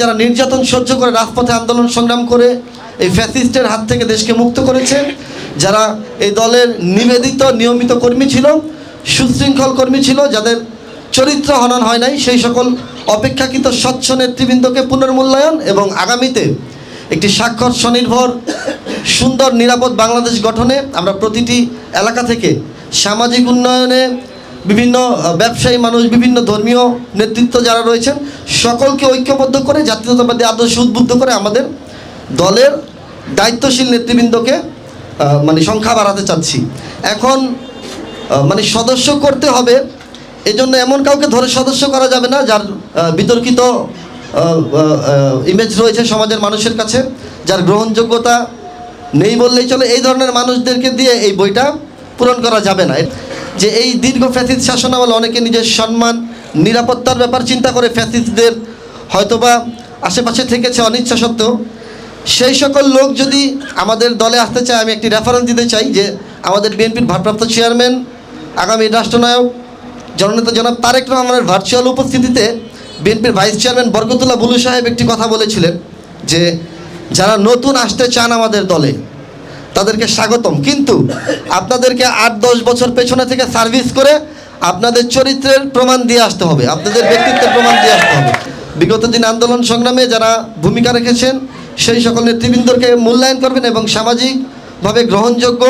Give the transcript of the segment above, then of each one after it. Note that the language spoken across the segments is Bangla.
যারা নির্যাতন সহ্য করে, রাজপথে আন্দোলন সংগ্রাম করে, এই ফ্যাসিস্টের হাত থেকে দেশকে মুক্ত করেছে যারা এই দলের নিবেদিত, নিয়মিত কর্মী ছিল, সুশৃঙ্খল কর্মী ছিল, যাদের চরিত্র হনন হয় নাই, সেই সকল অপেক্ষাকৃত স্বচ্ছ নেতৃবৃন্দকে পুনর্মূল্যায়ন এবং আগামীতে একটি স্বাক্ষর স্বনির্ভর, সুন্দর, নিরাপদ বাংলাদেশ গঠনে আমরা প্রতিটি এলাকা থেকে সামাজিক উন্নয়নে বিভিন্ন ব্যবসায়ী মানুষ, বিভিন্ন ধর্মীয় নেতৃত্ব যারা রয়েছেন, সকলকে ঐক্যবদ্ধ করে, জাতীয়তাবাদী আদর্শ উদ্বুদ্ধ করে আমাদের দলের দায়িত্বশীল নেতৃবৃন্দকে মানে সংখ্যা বাড়াতে চাচ্ছি। এখন মানে সদস্য করতে হবে, এজন্য এমন কাউকে ধরে সদস্য করা যাবে না, যার বিতর্কিত ইমেজ রয়েছে সমাজের মানুষের কাছে, যার গ্রহণযোগ্যতা নেই বললেই চলে। এই ধরনের মানুষদেরকে দিয়ে এই বইটা পূরণ করা যাবে না। যে এই দীর্ঘ ফ্যাসিস্ট শাসনামলে অনেকে নিজের সম্মান, নিরাপত্তার ব্যাপার চিন্তা করে ফ্যাসিস্টদের হয়তোবা আশেপাশে থেকেছে অনিচ্ছা সত্ত্বেও। সেই সকল লোক যদি আমাদের দলে আসতে চায়, আমি একটি রেফারেন্স দিতে চাই যে আমাদের বিএনপির ভারপ্রাপ্ত চেয়ারম্যান আগামী রাষ্ট্রনায়ক, জননেতা জনাব তারেক রহমানের ভার্চুয়াল উপস্থিতিতে বিএনপির ভাইস চেয়ারম্যান বরকতুল্লাহ বুলু সাহেব একটি কথা বলেছিলেন যে, যারা নতুন আসতে চান আমাদের দলে তাদেরকে স্বাগতম। কিন্তু আপনাদেরকে আট, দশ বছর পেছনে থেকে সার্ভিস করে আপনাদের চরিত্রের প্রমাণ দিয়ে আসতে হবে, আপনাদের ব্যক্তিত্বের প্রমাণ দিয়ে আসতে হবে। বিগত দিন আন্দোলন সংগ্রামে যারা ভূমিকা রেখেছেন, সেই সকল নেতৃবৃন্দকে মূল্যায়ন করবেন এবং সামাজিকভাবে গ্রহণযোগ্য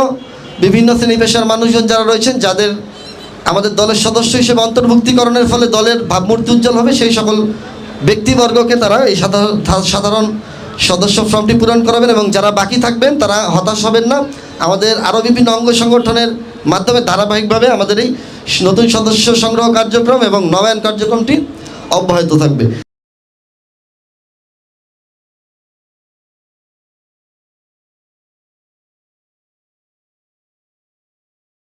বিভিন্ন শ্রেণি পেশার মানুষজন যারা রয়েছেন, যাদের আমাদের দলের সদস্য হিসেবে অন্তর্ভুক্তিকরণের ফলে দলের ভাবমূর্তি উজ্জ্বল হবে, সেই সকল ব্যক্তিবর্গকে তারা এই সাধারণ সাধারণ সদস্য ফর্মটি পূরণ করাবেন এবং যারা বাকি থাকবেন তারা হতাশ হবেন না। আমাদের আরও বিভিন্ন অঙ্গ সংগঠনের মাধ্যমে ধারাবাহিকভাবে আমাদের এই নতুন সদস্য সংগ্রহ কার্যক্রম এবং নবায়ন কার্যক্রমটি অব্যাহত থাকবে।